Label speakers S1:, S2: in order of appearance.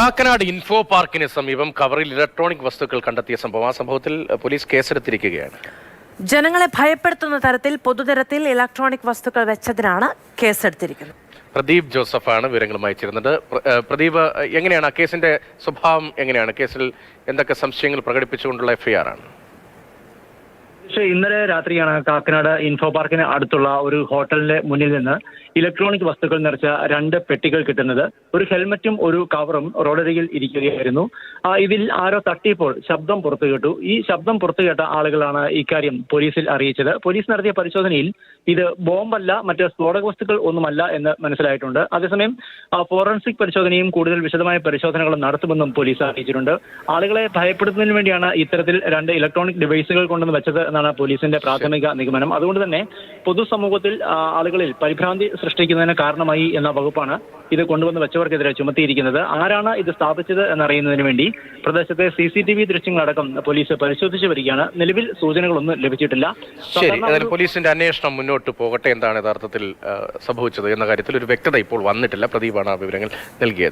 S1: Kakkanad info പാർക്കിന് സമീപം കവറിൽ electronic വസ്തുക്കൾ കണ്ടെത്തിയ സംഭവം. ആ സംഭവത്തിൽ പോലീസ് കേസെടുത്തിരിക്കുകയാണ്.
S2: ജനങ്ങളെ ഭയപ്പെടുത്തുന്ന തരത്തിൽ പൊതുതരത്തിൽ ഇലക്ട്രോണിക് വസ്തുക്കൾ വെച്ചതിനാണ് കേസെടുത്തിരിക്കുന്നത്.
S1: പ്രദീപ് ജോസഫാണ് വിവരങ്ങളുമായി ചേരുന്നത് പ്ര- പ്രദീപ് എങ്ങനെയാണ് ആ കേസിന്റെ സ്വഭാവം എങ്ങനെയാണ്? കേസിൽ എന്തൊക്കെ സംശയങ്ങൾ പ്രകടിപ്പിച്ചുകൊണ്ടുള്ള എഫ്ഐആർ ആണ്?
S3: പക്ഷേ ഇന്നലെ രാത്രിയാണ് കാക്കനാട് ഇൻഫോ പാർക്കിന് അടുത്തുള്ള ഒരു ഹോട്ടലിന്റെ മുന്നിൽ നിന്ന് ഇലക്ട്രോണിക് വസ്തുക്കൾ നിറച്ച രണ്ട് പെട്ടികൾ കിട്ടുന്നത്. ഒരു ഹെൽമറ്റും ഒരു കവറും റോഡരികിൽ ഇരിക്കുകയായിരുന്നു. ഇതിൽ ആരോ തട്ടിയപ്പോൾ ശബ്ദം പുറത്തു കേട്ടു. ഈ ശബ്ദം പുറത്തു കേട്ട ആളുകളാണ് ഇക്കാര്യം പോലീസിൽ അറിയിച്ചത്. പോലീസ് നടത്തിയ പരിശോധനയിൽ ഇത് ബോംബല്ല മറ്റ് സ്ഫോടക വസ്തുക്കൾ ഒന്നുമല്ല എന്ന് മനസ്സിലായിട്ടുണ്ട്. അതേസമയം ഫോറൻസിക് പരിശോധനയും കൂടുതൽ വിശദമായ പരിശോധനകളും നടത്തുമെന്നും പോലീസ് അറിയിച്ചിട്ടുണ്ട്. ആളുകളെ ഭയപ്പെടുത്തുന്നതിന് വേണ്ടിയാണ് ഇത്തരത്തിൽ രണ്ട് ഇലക്ട്രോണിക് ഡിവൈസുകൾ കൊണ്ടുവന്ന് വെച്ചത് എന്നാണ് പോലീസിന്റെ പ്രാഥമിക നിഗമനം. അതുകൊണ്ട് തന്നെ പൊതുസമൂഹത്തിൽ ആളുകളിൽ പരിഭ്രാന്തി സൃഷ്ടിക്കുന്നതിന് കാരണമായി എന്ന വകുപ്പാണ് ഇത് കൊണ്ടുവന്ന് വെച്ചവർക്കെതിരെ ചുമത്തിയിരിക്കുന്നത്. ആരാണ് ഇത് സ്ഥാപിച്ചത് എന്നറിയുന്നതിന് വേണ്ടി പ്രദേശത്തെ സി സി ടി വി ദൃശ്യങ്ങളടക്കം പോലീസ് പരിശോധിച്ചു വരികയാണ്. നിലവിൽ സൂചനകളൊന്നും ലഭിച്ചിട്ടില്ല.
S1: ശരി പോലീസിന്റെ അന്വേഷണം മുന്നോട്ട് പോകട്ടെ എന്താണ് യഥാർത്ഥത്തിൽ സംഭവിച്ചത് എന്ന കാര്യത്തിൽ ഒരു വ്യക്തത ഇപ്പോൾ വന്നിട്ടില്ല. പ്രദീപാണ് ആ വിവരങ്ങൾ നൽകിയത്.